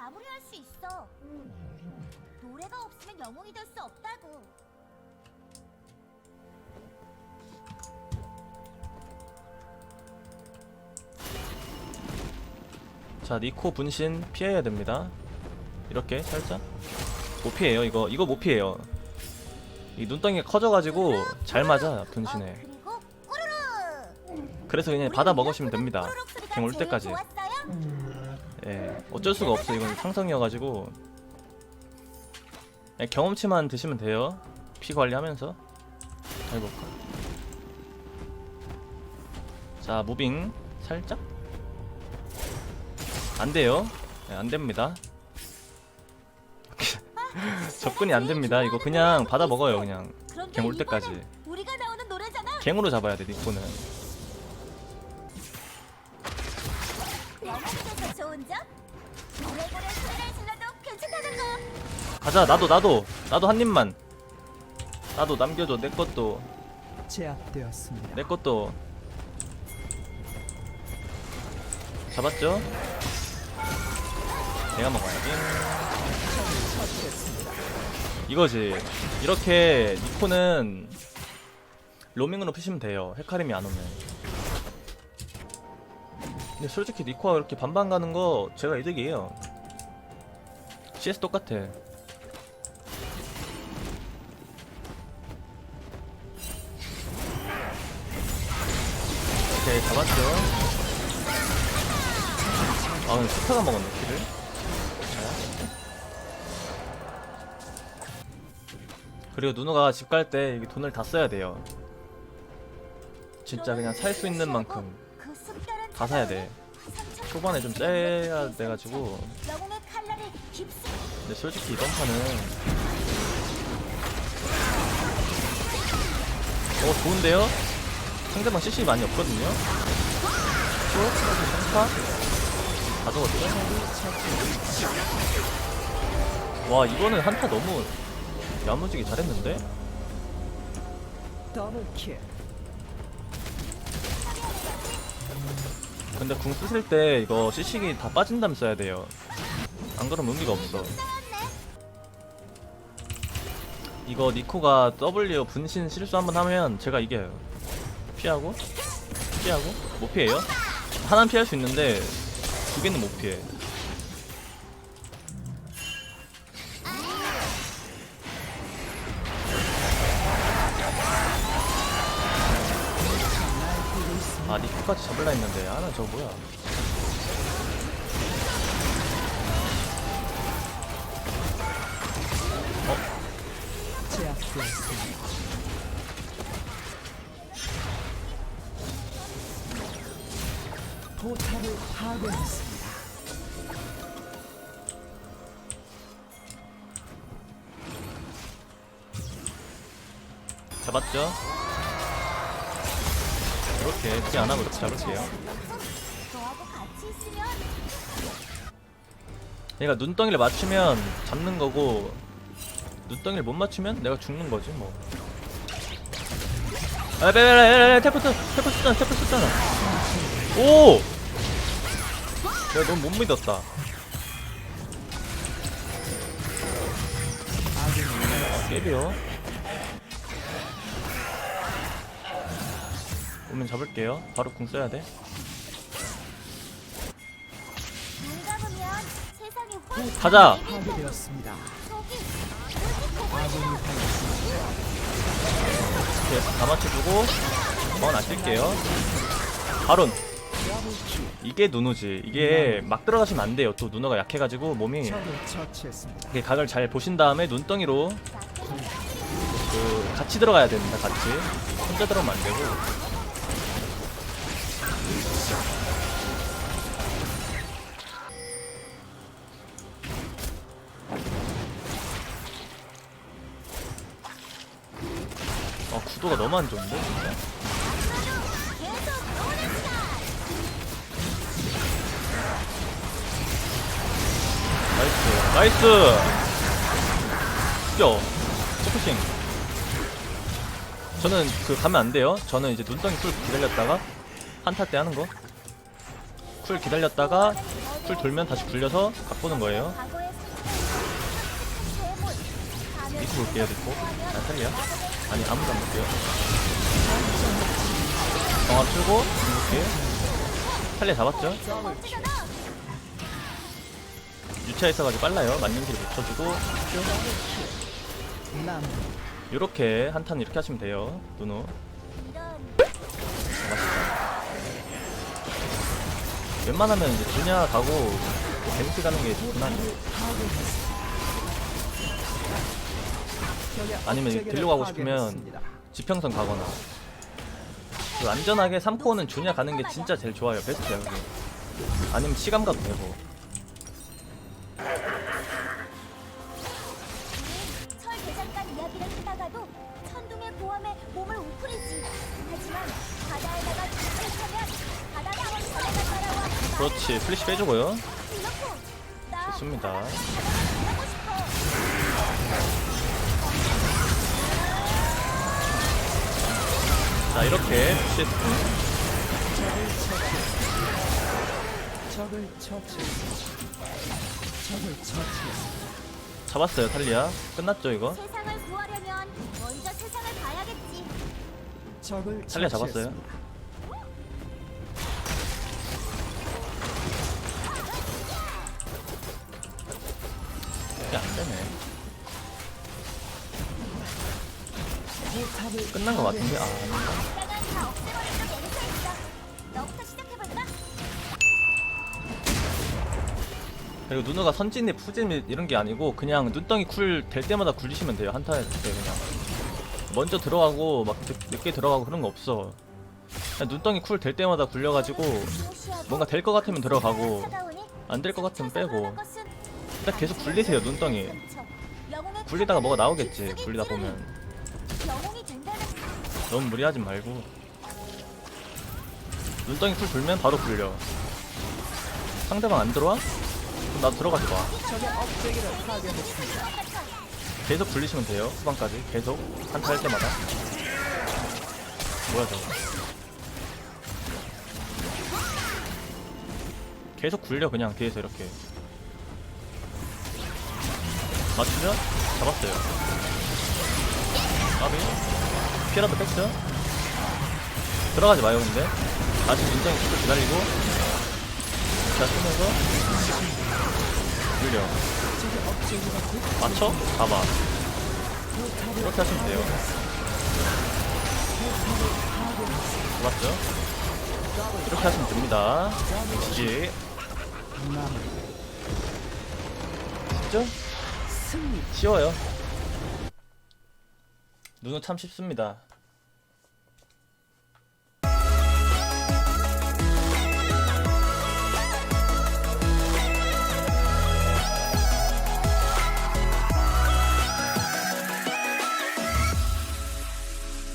마무리할 수 있어. 노래가 없으면 영웅이 될 수 없다고. 자 니코 분신 피해야 됩니다 이렇게 살짝 못 피해요 이거 이거 못 피해요 이 눈덩이가 커져가지고 잘 맞아 분신에 어, 그리고 꾸르르. 그래서 그냥 받아 먹으시면 됩니다 갱올 때까지 좋았어요? 예 어쩔 수가 없어. 이건 상성이어가지고. 그냥 경험치만 드시면 돼요. 피 관리하면서. 잘 볼까 자 무빙. 살짝? 안 돼요. 네, 안 됩니다. 접근이 안 됩니다. 이거 그냥 받아 먹어요 그냥. 그런데 갱올 때까지. 갱으로 잡아야 돼 니코는 가자 나도 나도. 나도 한 입만. 나도 남겨줘 내 것도. 제압되었습니다. 내 것도. 잡았죠? 내가 먹어야지. 이거지. 이렇게 니코는 로밍으로 피시면 돼요. 헤카림이 안 오면. 근데 솔직히 니코가 이렇게 반반 가는 거 제가 이득이에요. CS 똑같아 잡았죠. 아 근데 스타가 먹었네 키를 그리고 누누가 집 갈 때 이게 돈을 다 써야 돼요. 진짜 그냥 살 수 있는 만큼 다 사야 돼. 초반에 좀 째야 돼가지고. 근데 솔직히 이번 판은 어 좋은데요? 상대방 CC 많이 없거든요? 쭉? 상파? 다 적었죠? 와 이거는 한타 너무 야무지게 잘했는데? 근데 궁 쓰실 때 이거 CC기 다 빠진 다음 써야 돼요 안 그러면 의미가 없어 이거 니코가 W 분신 실수 한번 하면 제가 이겨요 피하고? 피하고? 못 피해요? 하나는 피할 수 있는데 두 개는 못 피해. 아 니코까지 잡을라 했는데. 아나 저거 뭐야 포탑을 파괴했습니다. 잡았죠? 이렇게 피안 하고 있으면 얘가 눈덩이를 맞추면 잡는 거고 눈덩이를 못 맞추면 내가 죽는 거지 뭐. 아, 빼빼빼 테프트 테프 쓰잖아 테프 쓰잖아. 오! 내가 너무 못 믿었다. 아, 깨비요. 오면 잡을게요. 바로 궁 써야 돼. 눈 감으면 세상이 훨씬 가자. 파괴되었습니다. 속이 아군이 당했습니다. 이렇게 다 맞춰주고 번 아낄게요. 바론. 더블 킬. 이게 누누지. 이게 막 들어가시면 안 돼요. 또 누누가 약해가지고 몸이. 이렇게 각을 잘 보신 다음에 눈덩이로 그 같이 들어가야 됩니다. 같이 혼자 들어가면 안 되고. 아 구도가 너무 안 좋은데 진짜. 나이스. 죽여 포커싱. 저는 그 가면 안 돼요. 저는 이제 눈덩이 쿨 기다렸다가 한타 때 하는 거쿨 기다렸다가 풀 돌면 다시 굴려서 각 보는 거예요. 니코 볼게요 니코 안 살려? 아니 아무도 안 볼게요. 정화 풀고 이렇게. 살려 잡았죠 유차 있어가지고 빨라요. 묻혀주고. 나무 이렇게 한탄 이렇게 하시면 돼요 누누. 이런 웬만하면 이제 주냐 가고 뭐 데미지 가는 게 적의 아니면 딜로 가고 싶으면. 지평선 가거나. 그 안전하게 3코어는 주냐 가는 게 진짜 제일 좋아요. 베스트야 그게. 아니면 시감 가도 되고 그렇지 플래시 빼주고요 좋습니다. 자 이렇게 CS 적을. 잡았어요 탈리아 끝났죠 이거 세상을 구하려면 먼저 세상을 봐야겠지. 적을 탈리아 잡았어요 처치했습니다. 이게 안되네. 포탑을 끝난 거 같은데? 아? 그리고 누누가 선진입 후진입 이런 게 아니고 그냥 눈덩이 쿨 될 때마다 굴리시면 돼요 한타 할때 그냥. 먼저 들어가고 막 늦- 늦게 들어가고 그런 거 없어. 그냥 눈덩이 쿨 될 때마다 굴려가지고 뭔가 될 것 같으면 들어가고 안 될 것 같으면 빼고 일단 계속 굴리세요 눈덩이. 굴리다가 뭐가 나오겠지 굴리다 보면. 너무 무리하지 말고. 눈덩이 쿨 돌면 바로 굴려. 상대방 안 들어와? 그럼 나도 들어가지 마. 계속 굴리시면 돼요 후반까지. 계속. 한타 할 때마다. 뭐야 저거. 계속 굴려 그냥 뒤에서 이렇게 맞추면 잡았어요. 까비 피라도 뺐죠 들어가지 마요 근데. 다시 쭉 기다리고. 자 쓰면서. 곧 맞춰? 잡아. 이렇게 하시면 돼요. 맞죠? 이렇게 하시면 됩니다. 나무 쉽죠? 쉬워요. 눈은 참 쉽습니다